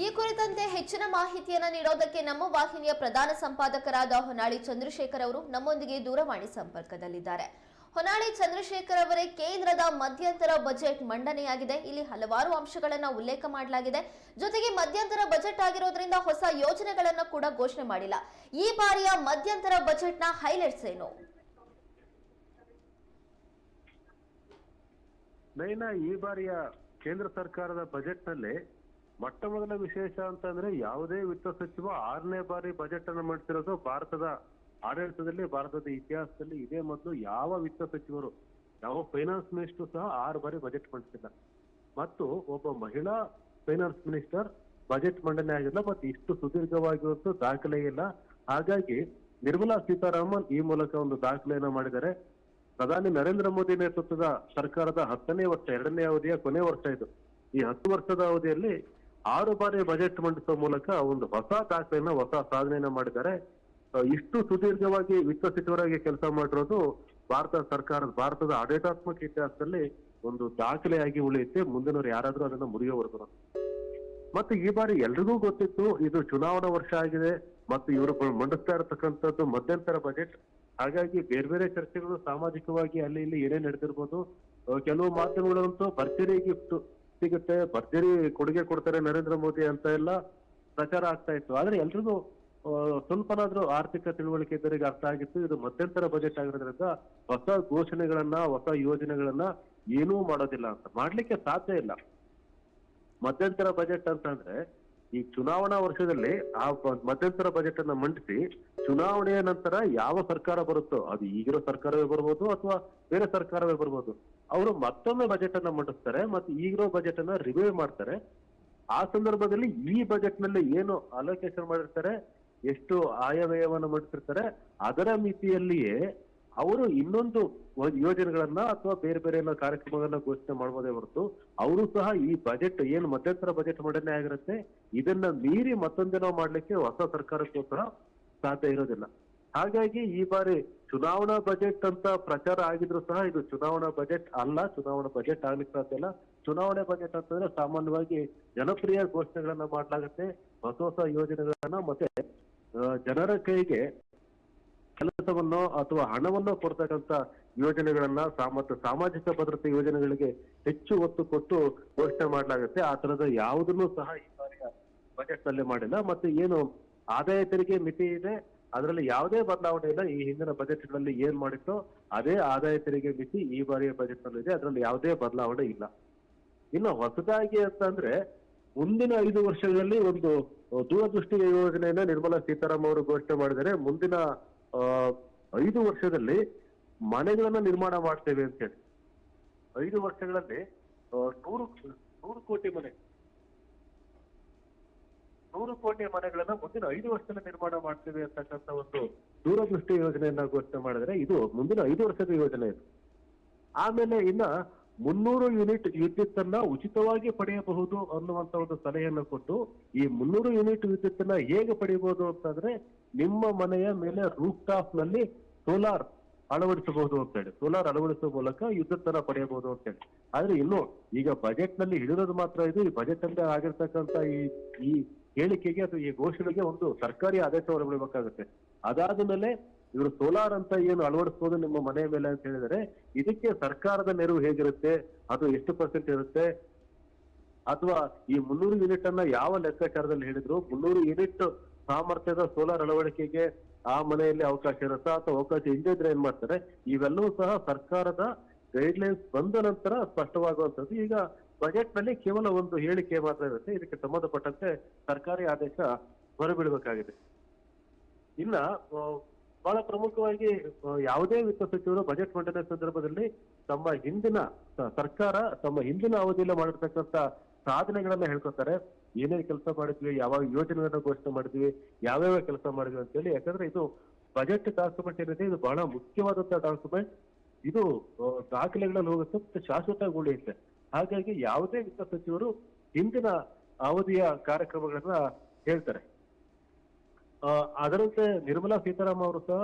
ಈ ಕುರಿತಂತೆ ಹೆಚ್ಚಿನ ಮಾಹಿತಿಯನ್ನು ನೀಡೋದಕ್ಕೆ ನಮ್ಮ ವಾಹಿನಿಯ ಪ್ರಧಾನ ಸಂಪಾದಕರಾದ ಹೊನ್ನಾಳಿ ಚಂದ್ರಶೇಖರ್ ಅವರು ನಮ್ಮೊಂದಿಗೆ ದೂರವಾಣಿ ಸಂಪರ್ಕದಲ್ಲಿದ್ದಾರೆ. ಹೊನ್ನಾಳಿ ಚಂದ್ರಶೇಖರ್ ಅವರೇ ಕೇಂದ್ರದ ಮಧ್ಯಂತರ ಬಜೆಟ್ ಮಂಡನೆಯಾಗಿದೆ. ಇಲ್ಲಿ ಹಲವಾರು ಅಂಶಗಳನ್ನು ಉಲ್ಲೇಖ ಮಾಡಲಾಗಿದೆ. ಜೊತೆಗೆ ಮಧ್ಯಂತರ ಬಜೆಟ್ ಆಗಿರೋದ್ರಿಂದ ಹೊಸ ಯೋಜನೆಗಳನ್ನ ಕೂಡ ಘೋಷಣೆ ಮಾಡಿಲ್ಲ. ಈ ಬಾರಿಯ ಮಧ್ಯಂತರ ಬಜೆಟ್ನ ಹೈಲೈಟ್ಸ್ ಏನು? ಈ ಬಾರಿಯ ಕೇಂದ್ರ ಸರ್ಕಾರದ ಬಜೆಟ್ನಲ್ಲಿ ಮೊಟ್ಟ ಮೊದಲ ವಿಶೇಷ ಅಂತಂದ್ರೆ ಯಾವುದೇ ವಿತ್ತ ಸಚಿವ ಆರನೇ ಬಾರಿ ಬಜೆಟ್ ಅನ್ನು ಮಾಡ್ತಿರೋದು ಭಾರತದ ಆಡಳಿತದಲ್ಲಿ, ಭಾರತದ ಇತಿಹಾಸದಲ್ಲಿ ಇದೇ ಮೊದಲು ಯಾವ ವಿತ್ತ ಸಚಿವರು, ಯಾವ ಫೈನಾನ್ಸ್ ಮಿನಿಸ್ಟರ್ ಸಹ ಆರು ಬಾರಿ ಬಜೆಟ್ ಮಂಡಿಸಿಲ್ಲ ಮತ್ತು ಒಬ್ಬ ಮಹಿಳಾ ಫೈನಾನ್ಸ್ ಮಿನಿಸ್ಟರ್ ಬಜೆಟ್ ಮಂಡನೆ ಆಗಿಲ್ಲ, ಮತ್ತು ಇಷ್ಟು ಸುದೀರ್ಘವಾಗಿರುವಂತೂ ದಾಖಲೆ ಇಲ್ಲ. ಹಾಗಾಗಿ ನಿರ್ಮಲಾ ಸೀತಾರಾಮನ್ ಈ ಮೂಲಕ ಒಂದು ದಾಖಲೆಯನ್ನು ಮಾಡಿದ್ದಾರೆ. ಪ್ರಧಾನಿ ನರೇಂದ್ರ ಮೋದಿ ನೇತೃತ್ವದ ಸರ್ಕಾರದ ಹತ್ತನೇ ವರ್ಷ, ಎರಡನೇ ಅವಧಿಯ ಕೊನೆ ವರ್ಷ ಇದು. ಈ ಹತ್ತು ವರ್ಷದ ಅವಧಿಯಲ್ಲಿ ಆರು ಬಾರಿ ಬಜೆಟ್ ಮಂಡಿಸುವ ಮೂಲಕ ಒಂದು ಹೊಸ ದಾಖಲೆಯನ್ನ ಹೊಸ ಸಾಧನೆಯನ್ನ ಮಾಡಿದ್ದಾರೆ. ಇಷ್ಟು ಸುದೀರ್ಘವಾಗಿ ವಿತ್ತ ಸಚಿವರಾಗಿ ಕೆಲಸ ಮಾಡಿರೋದು ಭಾರತ ಸರ್ಕಾರದ, ಭಾರತದ ಆಡಳಿತಾತ್ಮಕ ಇತಿಹಾಸದಲ್ಲಿ ಒಂದು ದಾಖಲೆಯಾಗಿ ಉಳಿಯುತ್ತೆ. ಮುಂದಿನವರು ಯಾರಾದ್ರೂ ಅದನ್ನ ಮುರಿಯೋವರೆಗೂ. ಮತ್ತೆ ಈ ಬಾರಿ ಎಲ್ರಿಗೂ ಗೊತ್ತಿತ್ತು, ಇದು ಚುನಾವಣಾ ವರ್ಷ ಆಗಿದೆ, ಮತ್ತು ಇವರು ಮಂಡಿಸ್ತಾ ಇರತಕ್ಕಂಥದ್ದು ಮಧ್ಯಂತರ ಬಜೆಟ್ ಹಾಗಾಗಿ ಬೇರೆ ಬೇರೆ ಚರ್ಚೆಗಳು ಸಾಮಾಜಿಕವಾಗಿ ಅಲ್ಲಿ ಇಲ್ಲಿ ಏನೇ ನಡೆದಿರ್ಬೋದು. ಕೆಲವು ಮಾಧ್ಯಮಗಳಂತೂ ಭರ್ಜರಿ ಗಿಫ್ಟ್ ಸಿಗುತ್ತೆ ಭರ್ಜರಿ ಕೊಡುಗೆ ಕೊಡ್ತಾರೆ ನರೇಂದ್ರ ಮೋದಿ ಅಂತ ಎಲ್ಲ ಪ್ರಚಾರ ಆಗ್ತಾ ಇತ್ತು. ಆದ್ರೆ ಎಲ್ರಿಗೂ ಸ್ವಲ್ಪನಾದ್ರೂ ಆರ್ಥಿಕ ತಿಳುವಳಿಕೆ ಇದ್ದರಿಗೆ ಅರ್ಥ ಆಗಿತ್ತು. ಇದು ಮಧ್ಯಂತರ ಬಜೆಟ್ ಆಗಿರೋದ್ರಿಂದ ಹೊಸ ಘೋಷಣೆಗಳನ್ನ, ಹೊಸ ಯೋಜನೆಗಳನ್ನ ಏನೂ ಮಾಡೋದಿಲ್ಲ ಅಂತ. ಮಾಡ್ಲಿಕ್ಕೆ ಸಾಧ್ಯ ಇಲ್ಲ. ಮಧ್ಯಂತರ ಬಜೆಟ್ ಅಂತಂದ್ರೆ ಈ ಚುನಾವಣಾ ವರ್ಷದಲ್ಲಿ ಆ ಮಧ್ಯಂತರ ಬಜೆಟ್ ಅನ್ನ ಮಂಡಿಸಿ ಚುನಾವಣೆಯ ನಂತರ ಯಾವ ಸರ್ಕಾರ ಬರುತ್ತೋ, ಅದು ಈಗಿರೋ ಸರ್ಕಾರವೇ ಬರ್ಬೋದು ಅಥವಾ ಬೇರೆ ಸರ್ಕಾರವೇ ಬರ್ಬೋದು, ಅವರು ಮತ್ತೊಮ್ಮೆ ಬಜೆಟ್ ಅನ್ನ ಮಂಡಿಸ್ತಾರೆ ಮತ್ತೆ ಈಗಿರೋ ಬಜೆಟ್ ಅನ್ನ ರಿವ್ಯೂ ಮಾಡ್ತಾರೆ. ಆ ಸಂದರ್ಭದಲ್ಲಿ ಈ ಬಜೆಟ್ನಲ್ಲಿ ಏನು ಅಲೋಕೇಶನ್ ಮಾಡಿರ್ತಾರೆ, ಎಷ್ಟು ಆಯವ್ಯಯವನ್ನು ಮಾಡಿಸಿರ್ತಾರೆ, ಅದರ ಮಿತಿಯಲ್ಲಿಯೇ ಅವರು ಇನ್ನೊಂದು ಯೋಜನೆಗಳನ್ನ ಅಥವಾ ಬೇರೆ ಬೇರೆ ಎಲ್ಲ ಕಾರ್ಯಕ್ರಮಗಳನ್ನ ಘೋಷಣೆ ಮಾಡ್ಬೋದೇ ಹೊರತು ಅವರು ಸಹ ಈ ಬಜೆಟ್ ಏನು ಮಧ್ಯಂತರ ಬಜೆಟ್ ಮಂಡನೆ ಆಗಿರುತ್ತೆ. ಇದನ್ನ ಮೀರಿ ಮತ್ತೊಂದೇನೋ ಮಾಡ್ಲಿಕ್ಕೆ ಹೊಸ ಸರ್ಕಾರಕ್ಕೂ ಸಹ ಸಾಧ್ಯ ಇರೋದಿಲ್ಲ. ಹಾಗಾಗಿ ಈ ಬಾರಿ ಚುನಾವಣಾ ಬಜೆಟ್ ಅಂತ ಪ್ರಚಾರ ಆಗಿದ್ರು ಸಹ ಇದು ಚುನಾವಣಾ ಬಜೆಟ್ ಅಲ್ಲ, ಚುನಾವಣಾ ಬಜೆಟ್ ಆಗ್ಲಿಕ್ಕೆ ಸಾಧ್ಯ ಇಲ್ಲ. ಚುನಾವಣೆ ಬಜೆಟ್ ಅಂತಂದ್ರೆ ಸಾಮಾನ್ಯವಾಗಿ ಜನಪ್ರಿಯ ಘೋಷಣೆಗಳನ್ನ ಮಾಡಲಾಗುತ್ತೆ. ಹೊಸ ಹೊಸ ಯೋಜನೆಗಳನ್ನ ಮತ್ತೆ ಜನರ ಕೈಗೆ ಕೆಲಸವನ್ನೋ ಅಥವಾ ಹಣವನ್ನು ಕೊಡ್ತಕ್ಕಂತ ಯೋಜನೆಗಳನ್ನ ಮತ್ತು ಸಾಮಾಜಿಕ ಭದ್ರತೆ ಯೋಜನೆಗಳಿಗೆ ಹೆಚ್ಚು ಒತ್ತು ಕೊಟ್ಟು ಘೋಷಣೆ ಮಾಡಲಾಗುತ್ತೆ. ಆ ತರದ ಯಾವುದನ್ನು ಸಹ ಈ ಬಾರಿಯ ಬಜೆಟ್ನಲ್ಲಿ ಮಾಡಿಲ್ಲ. ಮತ್ತೆ ಏನು ಆದಾಯ ತೆರಿಗೆ ಮಿತಿ ಇದೆ. ಅದರಲ್ಲಿ ಯಾವುದೇ ಬದಲಾವಣೆ ಇಲ್ಲ. ಈ ಹಿಂದಿನ ಬಜೆಟ್ನಲ್ಲಿ ಏನ್ ಮಾಡಿತ್ತೋ ಅದೇ ಆದಾಯ ತೆರಿಗೆ ಮಿತಿ ಈ ಬಾರಿಯ ಬಜೆಟ್ನಲ್ಲಿ ಇದೆ ಅದರಲ್ಲಿ ಯಾವುದೇ ಬದಲಾವಣೆ ಇಲ್ಲ. ಇನ್ನು ಹೊಸದಾಗಿ ಅಂತಂದ್ರೆ ಮುಂದಿನ ಐದು ವರ್ಷಗಳಲ್ಲಿ ಒಂದು ದೂರದೃಷ್ಟಿಯ ದೂರದೃಷ್ಟಿ ಯೋಜನೆಯನ್ನ ನಿರ್ಮಲಾ ಸೀತಾರಾಮ್ ಅವರು ಘೋಷಣೆ ಮಾಡಿದರೆ ಮುಂದಿನ ಐದು ವರ್ಷದಲ್ಲಿ ಮನೆಗಳನ್ನ ನಿರ್ಮಾಣ ಮಾಡ್ತೇವೆ ಅಂತ ಹೇಳಿ. ಐದು ವರ್ಷಗಳಲ್ಲಿ ನೂರು ನೂರು ಕೋಟಿ ಮನೆ. ನೂರು ಕೋಟಿ ಮನೆಗಳನ್ನ ಮುಂದಿನ ಐದು ವರ್ಷದಲ್ಲಿ ನಿರ್ಮಾಣ ಮಾಡ್ತೇವೆ ಅಂತಕ್ಕಂಥ ಒಂದು ದೂರದೃಷ್ಟಿ ಯೋಜನೆಯನ್ನ ಘೋಷಣೆ ಮಾಡಿದ್ರೆ ಇದು ಮುಂದಿನ ಐದು ವರ್ಷದ ಯೋಜನೆ ಇದು. ಆಮೇಲೆ ಇನ್ನ ಮುನ್ನೂರು ಯೂನಿಟ್ ವಿದ್ಯುತ್ ಅನ್ನ ಉಚಿತವಾಗಿ ಪಡೆಯಬಹುದು ಅನ್ನುವಂತ ಒಂದು ಸಲಹೆಯನ್ನು ಕೊಟ್ಟು ಈ ಮುನ್ನೂರು ಯೂನಿಟ್ ವಿದ್ಯುತ್ ಅನ್ನ ಹೇಗೆ ಪಡೆಯಬಹುದು ಅಂತಂದ್ರೆ ನಿಮ್ಮ ಮನೆಯ ಮೇಲೆ ರೂಫ್ ಟಾಪ್ನಲ್ಲಿ ಸೋಲಾರ್ ಅಳವಡಿಸಬಹುದು ಅಂತ ಹೇಳಿ. ಸೋಲಾರ್ ಅಳವಡಿಸುವ ಮೂಲಕ ವಿದ್ಯುತ್ ಅನ್ನ ಪಡೆಯಬಹುದು ಅಂತ ಹೇಳಿ. ಆದ್ರೆ ಇನ್ನು ಈಗ ಬಜೆಟ್ನಲ್ಲಿ ಹಿಡಿಯೋದು ಮಾತ್ರ ಇದು. ಈ ಬಜೆಟ್ ಅಲ್ಲಿ ಆಗಿರ್ತಕ್ಕಂತ ಈ ಈ ಹೇಳಿಕೆಗೆ ಅಥವಾ ಈ ಘೋಷಣೆಗೆ ಒಂದು ಸರ್ಕಾರಿ ಆದೇಶ ಹೊರಬಿಡಬೇಕಾಗುತ್ತೆ. ಅದಾದ ಮೇಲೆ ಇವರು ಸೋಲಾರ್ ಅಂತ ಏನು ಅಳವಡಿಸ್ಬೋದು ನಿಮ್ಮ ಮನೆ ಮೇಲೆ ಅಂತ ಹೇಳಿದರೆ, ಇದಕ್ಕೆ ಸರ್ಕಾರದ ನೆರವು ಹೇಗಿರುತ್ತೆ? ಅದು ಎಷ್ಟು ಪರ್ಸೆಂಟ್ ಇರುತ್ತೆ? ಅಥವಾ ಈ ಮುನ್ನೂರು ಯೂನಿಟ್ ಅನ್ನ ಯಾವ ಲೆಕ್ಕಾಚಾರದಲ್ಲಿ ಹೇಳಿದ್ರು? ಮುನ್ನೂರು ಯೂನಿಟ್ ಸಾಮರ್ಥ್ಯದ ಸೋಲಾರ್ ಅಳವಡಿಕೆಗೆ ಆ ಮನೆಯಲ್ಲಿ ಅವಕಾಶ ಇರುತ್ತಾ ಅಥವಾ ಅವಕಾಶ ಇಲ್ಲದೆ ಇದ್ರೆ ಏನ್ ಮಾಡ್ತಾರೆ? ಇವೆಲ್ಲವೂ ಸಹ ಸರ್ಕಾರದ ಗೈಡ್ಲೈನ್ಸ್ ಬಂದ ನಂತರ ಸ್ಪಷ್ಟವಾಗುವಂತದ್ದು ಈಗ ಬಜೆಟ್ನಲ್ಲಿ ಕೇವಲ ಒಂದು ಹೇಳಿಕೆ ಮಾತ್ರ ಇರುತ್ತೆ. ಇದಕ್ಕೆ ಸಂಬಂಧಪಟ್ಟಂತೆ ಸರ್ಕಾರಿ ಆದೇಶ ಹೊರಬೀಳಬೇಕಾಗಿದೆ ಇನ್ನ ಬಹಳ ಪ್ರಮುಖವಾಗಿ ಯಾವುದೇ ವಿತ್ತ ಸಚಿವರು ಬಜೆಟ್ ಮಂಡನೆ ಸಂದರ್ಭದಲ್ಲಿ ತಮ್ಮ ಹಿಂದಿನ ಸರ್ಕಾರ ತಮ್ಮ ಹಿಂದಿನ ಅವಧಿಯಲ್ಲಿ ಮಾಡಿರ್ತಕ್ಕಂಥ ಸಾಧನೆಗಳನ್ನ ಹೇಳ್ಕೊತಾರೆ ಏನೇನು ಕೆಲಸ ಮಾಡಿದ್ವಿ ಯಾವ ಯೋಜನೆಗಳನ್ನ ಘೋಷಣೆ ಮಾಡಿದ್ವಿ, ಯಾವ್ಯಾವ ಕೆಲಸ ಮಾಡಿದ್ವಿ ಅಂತ ಹೇಳಿ ಯಾಕಂದ್ರೆ ಇದು ಬಜೆಟ್ ಡಾಕ್ಯುಮೆಂಟ್ ಏನಿದೆ, ಇದು ಬಹಳ ಮುಖ್ಯವಾದಂತಹ ಡಾಕ್ಯುಮೆಂಟ್ ಇದು ದಾಖಲೆಗಳಲ್ಲಿ ಹೋಗುತ್ತೆ ಮತ್ತೆ ಶಾಶ್ವತವಾಗಿ ಉಳಿಯುತ್ತೆ ಹಾಗಾಗಿ ಯಾವುದೇ ವಿತ್ತ ಸಚಿವರು ಹಿಂದಿನ ಅವಧಿಯ ಕಾರ್ಯಕ್ರಮಗಳನ್ನ ಹೇಳ್ತಾರೆ. ಅದರಂತೆ ನಿರ್ಮಲಾ ಸೀತಾರಾಮನ್ ಅವರು ಸಹ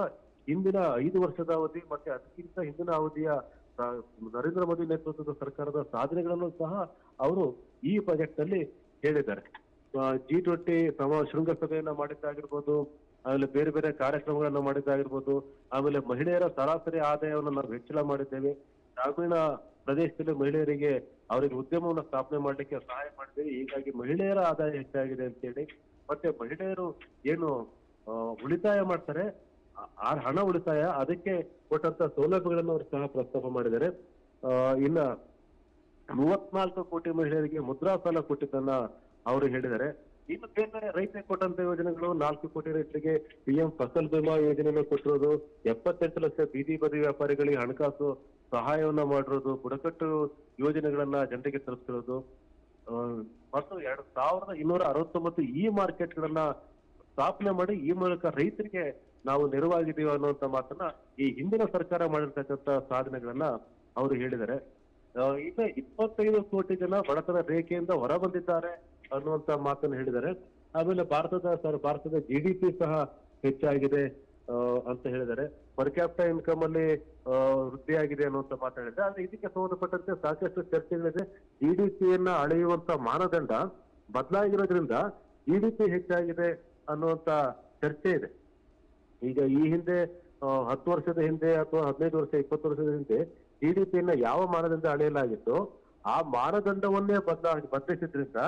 ಹಿಂದಿನ ಐದು ವರ್ಷದ ಅವಧಿ ಮತ್ತೆ ಅದಕ್ಕಿಂತ ಹಿಂದಿನ ಅವಧಿಯ ನರೇಂದ್ರ ಮೋದಿ ನೇತೃತ್ವದ ಸರ್ಕಾರದ ಸಾಧನೆಗಳನ್ನು ಸಹ ಅವರು ಈ ಬಜೆಟ್ನಲ್ಲಿ ಹೇಳಿದ್ದಾರೆ ಜಿ ಟ್ವೆಂಟಿ ಸಮ ಶೃಂಗಸಭೆಯನ್ನ ಮಾಡಿದ್ದಾಗಿರ್ಬೋದು, ಆಮೇಲೆ ಬೇರೆ ಬೇರೆ ಕಾರ್ಯಕ್ರಮಗಳನ್ನ ಮಾಡಿದ್ದಾಗಿರ್ಬೋದು, ಆಮೇಲೆ ಮಹಿಳೆಯರ ಸರಾಸರಿ ಆದಾಯವನ್ನು ನಾವು ಹೆಚ್ಚಳ ಮಾಡಿದ್ದೇವೆ. ಗ್ರಾಮೀಣ ಪ್ರದೇಶದಲ್ಲಿ ಮಹಿಳೆಯರಿಗೆ ಅವರಿಗೆ ಉದ್ಯಮವನ್ನು ಸ್ಥಾಪನೆ ಮಾಡ್ಲಿಕ್ಕೆ ಸಹಾಯ ಮಾಡಿದ್ದೇವೆ. ಹೀಗಾಗಿ ಮಹಿಳೆಯರ ಆದಾಯ ಹೆಚ್ಚಾಗಿದೆ ಅಂತೇಳಿ ಮತ್ತೆ ಮಹಿಳೆಯರು ಏನು ಉಳಿತಾಯ ಮಾಡ್ತಾರೆ, ಆ- ಹಣ ಉಳಿತಾಯ, ಅದಕ್ಕೆ ಕೊಟ್ಟಂತ ಸೌಲಭ್ಯಗಳನ್ನು ಅವರು ಸಹ ಪ್ರಸ್ತಾಪ ಮಾಡಿದ್ದಾರೆ. ಇನ್ನ ಮೂವತ್ನಾಲ್ಕು ಕೋಟಿ ಮಹಿಳೆಯರಿಗೆ ಮುದ್ರಾ ಸಾಲ ಕೊಟ್ಟಿದ್ದನ್ನ ಅವರು ಹೇಳಿದ್ದಾರೆ. ಇನ್ನು ಬೇರೆ ರೈತರಿಗೆ ಕೊಟ್ಟಂತ ಯೋಜನೆಗಳು, ನಾಲ್ಕು ಕೋಟಿ ರೈತರಿಗೆ ಪಿಎಂ ಫಸಲ್ ಬಿಮಾ ಯೋಜನೆಯನ್ನು ಕೊಟ್ಟಿರೋದು, ಎಪ್ಪತ್ತೆಂಟು ಲಕ್ಷ ಬೀದಿ ಬದಿ ವ್ಯಾಪಾರಿಗಳಿಗೆ ಹಣಕಾಸು ಸಹಾಯವನ್ನ ಮಾಡಿರೋದು, ಬುಡಕಟ್ಟು ಯೋಜನೆಗಳನ್ನ ಜನರಿಗೆ ತಲುಪಿಸಿರೋದು ಮತ್ತು ಎರಡ್ ಸಾವಿರದ ಇನ್ನೂರ ಅರವತ್ತೊಂಬತ್ತು ಇ ಮಾರ್ಕೆಟ್ಗಳನ್ನ ಸ್ಥಾಪನೆ ಮಾಡಿ ಈ ಮೂಲಕ ರೈತರಿಗೆ ನಾವು ನೆರವಾಗಿದ್ದೀವಿ ಅನ್ನುವಂತ ಮಾತನ್ನ ಈ ಹಿಂದಿನ ಸರ್ಕಾರ ಮಾಡಿರ್ತಕ್ಕಂಥ ಸಾಧನೆಗಳನ್ನ ಅವರು ಹೇಳಿದ್ದಾರೆ. ಇನ್ನು ಈಗ ಇಪ್ಪತ್ತೈದು ಕೋಟಿ ಜನ ಬಡತನ ರೇಖೆಯಿಂದ ಹೊರ ಬಂದಿದ್ದಾರೆ ಅನ್ನುವಂತ ಮಾತನ್ನು ಹೇಳಿದ್ದಾರೆ. ಆಮೇಲೆ ಭಾರತದ ಸರ್, ಭಾರತದ ಜಿ ಡಿ ಪಿ ಸಹ ಹೆಚ್ಚಾಗಿದೆ. ಅಂತ ಹೇಳಿದ್ದಾರೆ. ಪರ್ ಕ್ಯಾಪಿಟಲ್ ಇನ್ಕಮ್ ಅಲ್ಲಿ ವೃದ್ಧಿಯಾಗಿದೆ ಅನ್ನುವಂತ ಮಾತಾಡಿದ್ರೆ ಆದ್ರೆ ಇದಕ್ಕೆ ಸಂಬಂಧಪಟ್ಟಂತೆ ಸಾಕಷ್ಟು ಚರ್ಚೆಗಳಿದೆ. ಜಿ ಡಿ ಪಿಯನ್ನ ಅಳೆಯುವಂತ ಮಾನದಂಡ ಬದಲಾಗಿರೋದ್ರಿಂದ ಜಿ ಡಿ ಪಿ ಹೆಚ್ಚಾಗಿದೆ ಅನ್ನುವಂತ ಚರ್ಚೆ ಇದೆ. ಈಗ ಈ ಹಿಂದೆ ಹತ್ತು ವರ್ಷದ ಹಿಂದೆ ಅಥವಾ ಹದಿನೈದು ವರ್ಷ, ಇಪ್ಪತ್ತು ವರ್ಷದ ಹಿಂದೆ ಜಿಡಿಪಿಯನ್ನ ಯಾವ ಮಾನದಂಡ ಅಳೆಯಲಾಗಿತ್ತು ಆ ಮಾನದಂಡವನ್ನೇ ಬದಲಾ ಬದಲಿಸಿದ್ರಿಂದ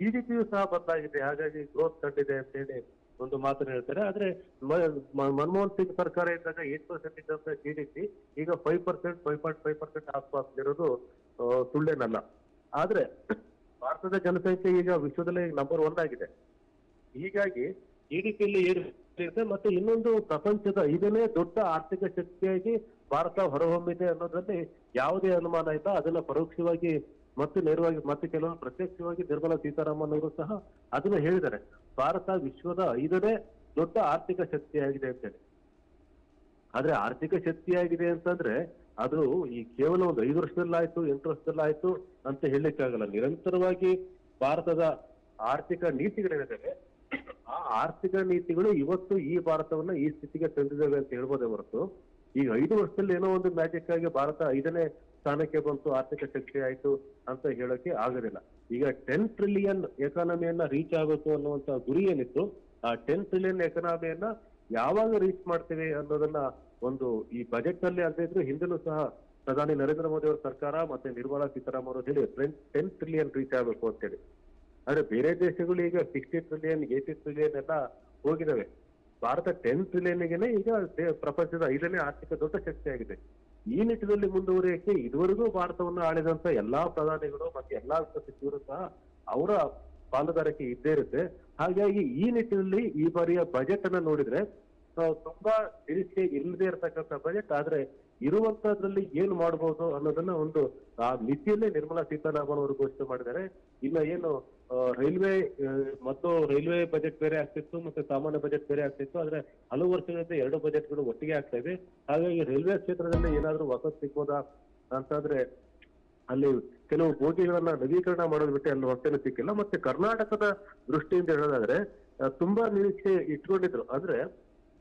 ಪಿಯು ಸಹ ಬದಲಾಗಿದೆ. ಹಾಗಾಗಿ ಗ್ರೋತ್ ಕಂಡಿದೆ ಅಂತ ಹೇಳಿ ಒಂದು ಮಾತನ್ನು ಹೇಳ್ತಾರೆ. ಆದ್ರೆ ಮನಮೋಹನ್ ಸಿಂಗ್ ಸರ್ಕಾರ ಇದ್ದಾಗ ಏಟ್ ಪರ್ಸೆಂಟ್ ಇದ್ದಂತ ಜಿಡಿಪಿ ಈಗ five percent five point five percent ಆಸ್ಪಾಸ್ ಇರೋದು ಸುಳ್ಳೇನಲ್ಲ. ಆದ್ರೆ ಭಾರತದ ಜನಸಂಖ್ಯೆ ಈಗ ವಿಶ್ವದಲ್ಲೇ ನಂಬರ್ ಒನ್ ಆಗಿದೆ. ಹೀಗಾಗಿ ಜಿಡಿಪಿಯಲ್ಲಿ ಏರಿದೆ ಮತ್ತೆ ಇನ್ನೊಂದು ಪ್ರಪಂಚದ ಇದನ್ನೇ ದೊಡ್ಡ ಆರ್ಥಿಕ ಶಕ್ತಿಯಾಗಿ ಭಾರತ ಹೊರಹೊಮ್ಮಿದೆ ಅನ್ನೋದ್ರಲ್ಲಿ ಯಾವುದೇ ಅನುಮಾನ ಇಲ್ಲ. ಅದನ್ನ ಪರೋಕ್ಷವಾಗಿ ಮತ್ತು ನೇರವಾಗಿ ಮತ್ತೆ ಕೆಲವರು ಪ್ರತ್ಯಕ್ಷವಾಗಿ ನಿರ್ಮಲಾ ಸೀತಾರಾಮನ್ ಅವರು ಸಹ ಅದನ್ನ ಹೇಳಿದ್ದಾರೆ. ಭಾರತ ವಿಶ್ವದ ಐದನೇ ದೊಡ್ಡ ಆರ್ಥಿಕ ಶಕ್ತಿಯಾಗಿದೆ ಅಂತೇಳಿ. ಆದ್ರೆ ಆರ್ಥಿಕ ಶಕ್ತಿಯಾಗಿದೆ ಅಂತಂದ್ರೆ ಅದು ಈ ಕೇವಲ ಒಂದು ಐದು ವರ್ಷದಲ್ಲಾಯ್ತು, ಎಂಟು ವರ್ಷದಲ್ಲಾಯ್ತು ಅಂತ ಹೇಳಲಿಕ್ಕಾಗಲ್ಲ. ನಿರಂತರವಾಗಿ ಭಾರತದ ಆರ್ಥಿಕ ನೀತಿಗಳೇನಿದ್ದಾವೆ ಆ ಆರ್ಥಿಕ ನೀತಿಗಳು ಇವತ್ತು ಈ ಭಾರತವನ್ನ ಈ ಸ್ಥಿತಿಗೆ ತಂದಿದ್ದಾವೆ ಅಂತ ಹೇಳ್ಬೋದೇ ಹೊರತು, ಈಗ ಐದು ವರ್ಷದಲ್ಲಿ ಏನೋ ಒಂದು ಮ್ಯಾಜಿಕ್ ಆಗಿ ಭಾರತ ಐದನೇ ಸ್ಥಾನಕ್ಕೆ ಬಂತು, ಆರ್ಥಿಕ ಶಕ್ತಿ ಆಯ್ತು ಅಂತ ಹೇಳೋಕೆ ಆಗೋದಿಲ್ಲ. ಈಗ ಟೆನ್ ಟ್ರಿಲಿಯನ್ ಎಕಾನಮಿಯನ್ನ ರೀಚ್ ಆಗುತ್ತೆ ಅನ್ನುವಂತ ಗುರಿ ಏನಿತ್ತು, ಆ ಟೆನ್ ಟ್ರಿಲಿಯನ್ ಎಕಾನಮಿಯನ್ನ ಯಾವಾಗ ರೀಚ್ ಮಾಡ್ತೀವಿ ಅನ್ನೋದನ್ನ ಒಂದು ಈ ಬಜೆಟ್ನಲ್ಲಿ ಅಲ್ಲದೆ ಇದ್ರೆ ಹಿಂದೆನೂ ಸಹ ಪ್ರಧಾನಿ ನರೇಂದ್ರ ಮೋದಿ ಅವರ ಸರ್ಕಾರ ಮತ್ತೆ ನಿರ್ಮಲಾ ಸೀತಾರಾಮನ್ ಅವರು ಹೇಳಿ ಟೆನ್ ಟ್ರಿಲಿಯನ್ ರೀಚ್ ಆಗಬೇಕು ಅಂತೇಳಿ. ಆದ್ರೆ ಬೇರೆ ದೇಶಗಳು ಈಗ ಸಿಕ್ಸ್ಟಿ ಟ್ರಿಲಿಯನ್ ಏಟಿ ಟ್ರಿಲಿಯನ್ ಎಲ್ಲ ಹೋಗಿದಾವೆ. ಭಾರತ ಟೆನ್ ಟ್ರಿಲಿಯನ್ಗೆನೆ ಈಗ ಪ್ರಪಂಚದ ಐದನೇ ಆರ್ಥಿಕ ದೊಡ್ಡ ಶಕ್ತಿಯಾಗಿದೆ. ಈ ನಿಟ್ಟಿನಲ್ಲಿ ಮುಂದುವರಿಯಕ್ಕೆ ಇದುವರೆಗೂ ಭಾರತವನ್ನು ಆಳಿದಂತ ಎಲ್ಲಾ ಪ್ರಧಾನಿಗಳು ಮತ್ತೆ ಎಲ್ಲಾ ಸಚಿವರು ಸಹ ಅವರ ಪಾಲುದಾರಿಕೆ ಇದ್ದೇ ಇರುತ್ತೆ. ಹಾಗಾಗಿ ಈ ನಿಟ್ಟಿನಲ್ಲಿ ಈ ಬಾರಿಯ ಬಜೆಟ್ ಅನ್ನ ನೋಡಿದ್ರೆ ತುಂಬಾ ನಿರೀಕ್ಷೆ ಇಲ್ಲದೆ ಇರತಕ್ಕಂತ ಬಜೆಟ್ ಆದ್ರೆ ಇರುವಂತದ್ರಲ್ಲಿ ಏನ್ ಮಾಡಬಹುದು ಅನ್ನೋದನ್ನ ಒಂದು ಆ ಮಿತಿಯಲ್ಲೇ ನಿರ್ಮಲಾ ಸೀತಾರಾಮನ್ ಅವರು ಘೋಷಣೆ ಮಾಡಿದ್ದಾರೆ. ಇನ್ನ ಏನು ರೈಲ್ವೆ ಮತ್ತು ರೈಲ್ವೆ ಬಜೆಟ್ ಬೇರೆ ಆಗ್ತಿತ್ತು, ಮತ್ತೆ ಸಾಮಾನ್ಯ ಬಜೆಟ್ ಬೇರೆ ಆಗ್ತಿತ್ತು, ಆದ್ರೆ ಹಲವು ವರ್ಷಗಳಿಂದ ಎರಡು ಬಜೆಟ್ಗಳು ಒಟ್ಟಿಗೆ ಆಗ್ತಾ ಇದೆ. ಹಾಗಾಗಿ ರೈಲ್ವೆ ಕ್ಷೇತ್ರದಲ್ಲಿ ಏನಾದ್ರೂ ಹೊಸ ಸಿಗ್ಬೋದಾ ಅಂತಂದ್ರೆ ಅಲ್ಲಿ ಕೆಲವು ಬೋಗಿಗಳನ್ನ ನವೀಕರಣ ಮಾಡೋದು ಬಿಟ್ಟು ಅಲ್ಲಿ ಹೊಟ್ಟೆನೂ ಸಿಕ್ಕಿಲ್ಲ. ಮತ್ತೆ ಕರ್ನಾಟಕದ ದೃಷ್ಟಿಯಿಂದ ಹೇಳೋದಾದ್ರೆ ತುಂಬಾ ನಿರೀಕ್ಷೆ ಇಟ್ಕೊಂಡಿದ್ರು. ಅಂದ್ರೆ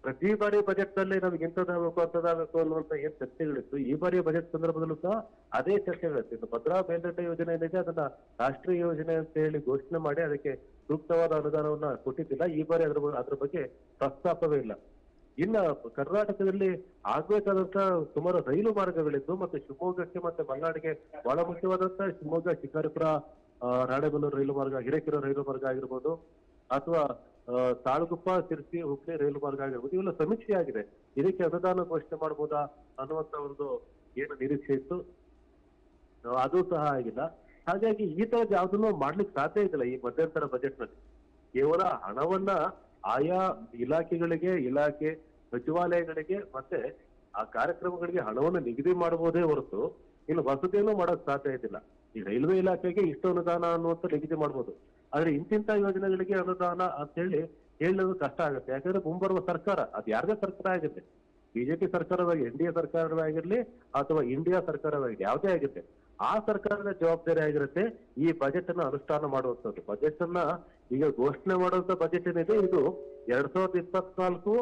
ಪ್ರತಿ ಬಾರಿ ಬಜೆಟ್ನಲ್ಲಿ ನಮ್ಗೆ ಇಂಥದ್ದಾಗಬೇಕು ಅಂತದಾಗಬೇಕು ಅನ್ನುವಂತ ಏನ್ ಚರ್ಚೆಗಳಿತ್ತು, ಈ ಬಾರಿಯ ಬಜೆಟ್ ಸಂದರ್ಭದಲ್ಲೂ ಸಹ ಅದೇ ಚರ್ಚೆಗಳಿತ್ತು. ಭದ್ರಾ ಮೇಲ್ದಂಡ ಯೋಜನೆ ಏನಿದೆ, ಅದನ್ನ ರಾಷ್ಟ್ರೀಯ ಯೋಜನೆ ಅಂತ ಹೇಳಿ ಘೋಷಣೆ ಮಾಡಿ ಅದಕ್ಕೆ ಸೂಕ್ತವಾದ ಅನುದಾನವನ್ನ ಕೊಟ್ಟಿದ್ದಿಲ್ಲ. ಈ ಬಾರಿ ಅದ್ರ ಅದ್ರ ಬಗ್ಗೆ ಪ್ರಸ್ತಾಪವೇ ಇಲ್ಲ. ಇನ್ನ ಕರ್ನಾಟಕದಲ್ಲಿ ಆಗ್ಬೇಕಾದಂತ ಸುಮಾರು ರೈಲು ಮಾರ್ಗಗಳಿದ್ದು, ಮತ್ತೆ ಶಿವಮೊಗ್ಗಕ್ಕೆ ಮತ್ತೆ ಮಲೆನಾಡಿಗೆ ಬಹಳ ಮುಖ್ಯವಾದಂತ ಶಿವಮೊಗ್ಗ, ಶಿಕಾರಿಪುರ ರಾಣೆಬೆನ್ನೂರು ರೈಲು ಮಾರ್ಗ, ಹಿರೇಕೆರೆ ರೈಲು ಮಾರ್ಗ ಆಗಿರ್ಬೋದು, ಅಥವಾ ತಾಳಗುಪ್ಪ, ಸಿರ್ಸಿ ಹುಬ್ಳಿ ರೈಲು ಮಾರ್ಗ ಆಗಿರ್ಬೋದು ಇವೆಲ್ಲ ಸಮೀಕ್ಷೆ ಆಗಿದೆ ಇದಕ್ಕೆ ಅನುದಾನ ಘೋಷಣೆ ಮಾಡಬಹುದಾ ಅನ್ನುವಂತ ಒಂದು ಏನು ನಿರೀಕ್ಷೆ ಇತ್ತು. ಅದು ಸಹ ಆಗಿಲ್ಲ. ಹಾಗಾಗಿ ಈ ತರದ್ ಯಾವ್ದನ್ನು ಮಾಡ್ಲಿಕ್ಕೆ ಸಾಧ್ಯ ಇದಿಲ್ಲ ಈ ಮಧ್ಯಂತರ ಬಜೆಟ್ನಲ್ಲಿ ಕೇವಲ ಹಣವನ್ನ ಆಯಾ ಇಲಾಖೆಗಳಿಗೆ, ಇಲಾಖೆ ಸಚಿವಾಲಯಗಳಿಗೆ ಮತ್ತೆ ಆ ಕಾರ್ಯಕ್ರಮಗಳಿಗೆ ಹಣವನ್ನು ನಿಗದಿ ಮಾಡಬಹುದೇ ಹೊರತು ಇನ್ನು ವಸತಿಯನ್ನು ಮಾಡೋಕ್ ಸಾಧ್ಯ ಇದ್ದಿಲ್ಲ. ಈ ರೈಲ್ವೆ ಇಲಾಖೆಗೆ ಇಷ್ಟು ಅನುದಾನ ಅನ್ನುವಂತ ನಿಗದಿ ಮಾಡ್ಬೋದು. ಆದ್ರೆ ಇಂತಿಂತ ಯೋಜನೆಗಳಿಗೆ ಅನುದಾನ ಅಂತ ಹೇಳಿ ಹೇಳೋದು ಕಷ್ಟ ಆಗುತ್ತೆ. ಯಾಕಂದ್ರೆ ಮುಂಬರುವ ಸರ್ಕಾರ, ಅದು ಯಾರದೇ ಸರ್ಕಾರ ಆಗುತ್ತೆ. ಬಿಜೆಪಿ ಸರ್ಕಾರವಾಗಿ, ಎನ್ ಡಿ ಎ ಸರ್ಕಾರವಾಗಿರ್ಲಿ ಅಥವಾ ಇಂಡಿಯಾ ಸರ್ಕಾರವಾಗಿ ಯಾವುದೇ ಆಗುತ್ತೆ ಆ ಸರ್ಕಾರದ ಜವಾಬ್ದಾರಿ ಆಗಿರುತ್ತೆ ಈ ಬಜೆಟ್ ಅನ್ನ ಅನುಷ್ಠಾನ ಮಾಡುವಂತದ್ದು ಬಜೆಟ್ ಅನ್ನ ಈಗ ಘೋಷಣೆ ಮಾಡುವಂತ ಬಜೆಟ್ ಏನಿದೆ, ಇದು ಎರಡ್ ಸಾವಿರದ ಇಪ್ಪತ್ನಾಲ್ಕು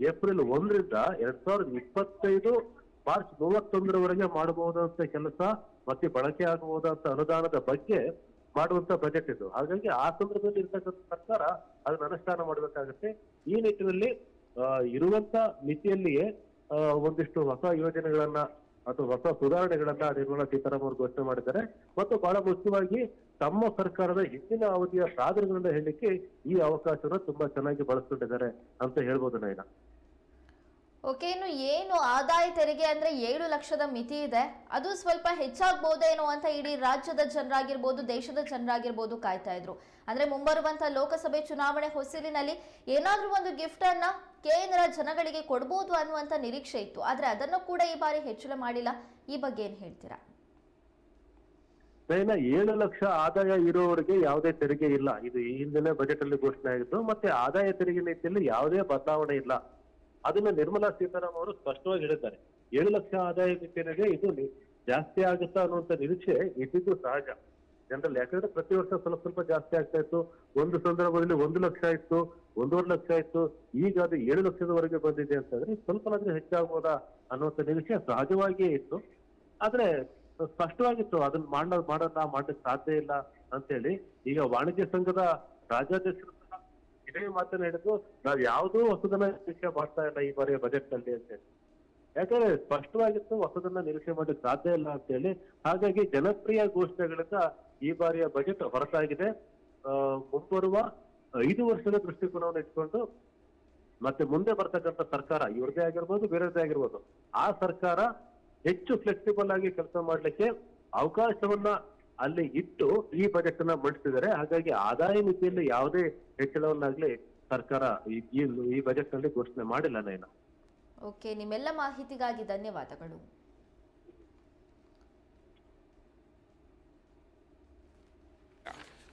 ಏಪ್ರಿಲ್ ಒಂದರಿಂದ ಎರಡ್ ಸಾವಿರದ ಇಪ್ಪತ್ತೈದು ಮಾರ್ಚ್ ಮೂವತ್ತೊಂದರವರೆಗೆ ಮಾಡಬಹುದಂತ ಕೆಲಸ ಮತ್ತೆ ಬಳಕೆ ಆಗಬಹುದಂತ ಅನುದಾನದ ಬಗ್ಗೆ ಮಾಡುವಂತ ಬಜೆಟ್ ಇದು. ಹಾಗಾಗಿ ಆ ಸಂದರ್ಭದಲ್ಲಿ ಇರ್ತಕ್ಕಂಥ ಸರ್ಕಾರ ಅದನ್ನ ಅನುಷ್ಠಾನ ಮಾಡಬೇಕಾಗುತ್ತೆ. ಈ ನಿಟ್ಟಿನಲ್ಲಿ ಇರುವಂತ ಮಿತಿಯಲ್ಲಿಯೇ ಒಂದಿಷ್ಟು ಹೊಸ ಯೋಜನೆಗಳನ್ನ ಅಥವಾ ಹೊಸ ಸುಧಾರಣೆಗಳನ್ನ ನಿರ್ಮಲಾ ಸೀತಾರಾಮನ್ ಘೋಷಣೆ ಮಾಡಿದ್ದಾರೆ. ಮತ್ತು ಬಹಳ ಮುಖ್ಯವಾಗಿ ತಮ್ಮ ಸರ್ಕಾರದ ಹಿಂದಿನ ಅವಧಿಯ ಸಾಧನೆಗಳನ್ನ ಹೇಳಲಿಕ್ಕೆ ಈ ಅವಕಾಶವನ್ನು ತುಂಬಾ ಚೆನ್ನಾಗಿ ಬಳಸ್ಕೊಂಡಿದ್ದಾರೆ ಅಂತ ಹೇಳ್ಬೋದು ನೈನಾ. ಓಕೆ, ಇನ್ನು ಏನು ಆದಾಯ ತೆರಿಗೆ ಅಂದ್ರೆ ಏಳು ಲಕ್ಷದ ಮಿತಿ ಇದೆ. ಅದು ಸ್ವಲ್ಪ ಹೆಚ್ಚಾಗ್ಬೋದೇನೋ ಅಂತ ಇಡೀ ರಾಜ್ಯದ ಜನರಾಗಿರ್ಬೋದು, ದೇಶದ ಜನರಾಗಿರ್ಬೋದು ಕಾಯ್ತಾ ಇದ್ರು. ಅಂದ್ರೆ ಮುಂಬರುವಂತ ಲೋಕಸಭೆ ಚುನಾವಣೆ ಹೊಸಿಲಿನಲ್ಲಿ ಏನಾದ್ರೂ ಒಂದು ಗಿಫ್ಟ್ ಅನ್ನ ಕೇಂದ್ರ ಜನಗಳಿಗೆ ಕೊಡ್ಬೋದು ಅನ್ನುವಂತ ನಿರೀಕ್ಷೆ ಇತ್ತು. ಆದ್ರೆ ಅದನ್ನು ಕೂಡ ಈ ಬಾರಿ ಹೆಚ್ಚಳ ಮಾಡಿಲ್ಲ. ಈ ಬಗ್ಗೆ ಏನ್ ಹೇಳ್ತೀರಾ? ಏಳು ಲಕ್ಷ ಆದಾಯ ಇರುವವರಿಗೆ ಯಾವುದೇ ತೆರಿಗೆ ಇಲ್ಲ. ಇದು ಈ ಹಿಂದಿನ ಬಜೆಟ್ ಅಲ್ಲಿ ಘೋಷಣೆ ಆಗಿತ್ತು ಮತ್ತೆ ಆದಾಯ ತೆರಿಗೆ ನೀತಿಯಲ್ಲಿ ಯಾವುದೇ ಬದಲಾವಣೆ ಇಲ್ಲ. ಅದನ್ನ ನಿರ್ಮಲಾ ಸೀತಾರಾಮ್ ಅವರು ಸ್ಪಷ್ಟವಾಗಿ ಹೇಳಿದ್ದಾರೆ. ಏಳು ಲಕ್ಷ ಆದಾಯ ಏನಿದೆ ಇದು ಜಾಸ್ತಿ ಆಗುತ್ತಾ ಅನ್ನುವಂತ ನಿರೀಕ್ಷೆ ಇದ್ದಿದ್ದು ಸಹಜ. ಜನರಲ್ಲಿ ಯಾಕಂದ್ರೆ ಪ್ರತಿ ವರ್ಷ ಸ್ವಲ್ಪ ಸ್ವಲ್ಪ ಜಾಸ್ತಿ ಆಗ್ತಾ ಇತ್ತು. ಒಂದು ಸಂದರ್ಭದಲ್ಲಿ ಒಂದು ಲಕ್ಷ ಇತ್ತು, ಒಂದೂವರೆ ಲಕ್ಷ ಇತ್ತು. ಈಗ ಅದು ಏಳು ಲಕ್ಷದವರೆಗೆ ಬಂದಿದೆ ಅಂತಂದ್ರೆ ಸ್ವಲ್ಪನಾದ್ರೂ ಹೆಚ್ಚಾಗ್ಬೋದಾ ಅನ್ನುವಂತ ನಿರೀಕ್ಷೆ ಸಹಜವಾಗಿಯೇ ಇತ್ತು. ಆದ್ರೆ ಸ್ಪಷ್ಟವಾಗಿತ್ತು ಅದನ್ನ ಮಾಡ ಮಾಡೋಣ ಮಾಡಕ್ ಸಾಧ್ಯ ಇಲ್ಲ ಅಂತೇಳಿ ಈಗ ವಾಣಿಜ್ಯ ಸಂಘದ ರಾಜ್ಯಾಧ್ಯಕ್ಷರು ಇದೇ ಮಾತನ್ನ ಹಿಡಿದು ನಾವ್ ಯಾವುದೋ ಹೊಸದನ್ನ ನಿರೀಕ್ಷೆ ಮಾಡ್ತಾ ಇಲ್ಲ ಈ ಬಾರಿ ಬಜೆಟ್ನಲ್ಲಿ ಅಂತ ಹೇಳಿ. ಯಾಕಂದ್ರೆ ಸ್ಪಷ್ಟವಾಗಿತ್ತು ಹೊಸದನ್ನ ನಿರೀಕ್ಷೆ ಮಾಡಕ್ ಸಾಧ್ಯ ಇಲ್ಲ ಅಂತ ಹೇಳಿ. ಹಾಗಾಗಿ ಜನಪ್ರಿಯ ಘೋಷಣೆಗಳಿಂದ ಈ ಬಾರಿಯ ಬಜೆಟ್ ಹೊರತಾಗಿದೆ. ಮುಂಬರುವ ಐದು ವರ್ಷದ ದೃಷ್ಟಿಕೋನವನ್ನು ಇಟ್ಕೊಂಡು ಮತ್ತೆ ಮುಂದೆ ಬರ್ತಕ್ಕಂಥ ಸರ್ಕಾರ ಇವ್ರದೇ ಆಗಿರ್ಬೋದು ಬೇರೆದೇ ಆಗಿರ್ಬೋದು, ಆ ಸರ್ಕಾರ ಹೆಚ್ಚು ಫ್ಲೆಕ್ಸಿಬಲ್ ಆಗಿ ಕೆಲಸ ಮಾಡ್ಲಿಕ್ಕೆ ಅವಕಾಶವನ್ನ ಅಲ್ಲಿ ಇಟ್ಟು ಈ ಬಜೆಟ್ ಅನ್ನ ಮಂಡಿಸಿದ್ದಾರೆ ಹಾಗಾಗಿ ಆದಾಯ ಮಿತಿಯಲ್ಲಿ ಯಾವುದೇ ಹೆಚ್ಚಳವನ್ನಾಗ್ಲಿ ಸರ್ಕಾರ ಈ- ಬಜೆಟ್ನಲ್ಲಿ ಘೋಷಣೆ ಮಾಡಿಲ್ಲ ನೈನಾ. ಓಕೆ ನಿಮ್ಮೆಲ್ಲ ಮಾಹಿತಿಗಾಗಿ ಧನ್ಯವಾದಗಳು.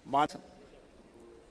ಮಾತು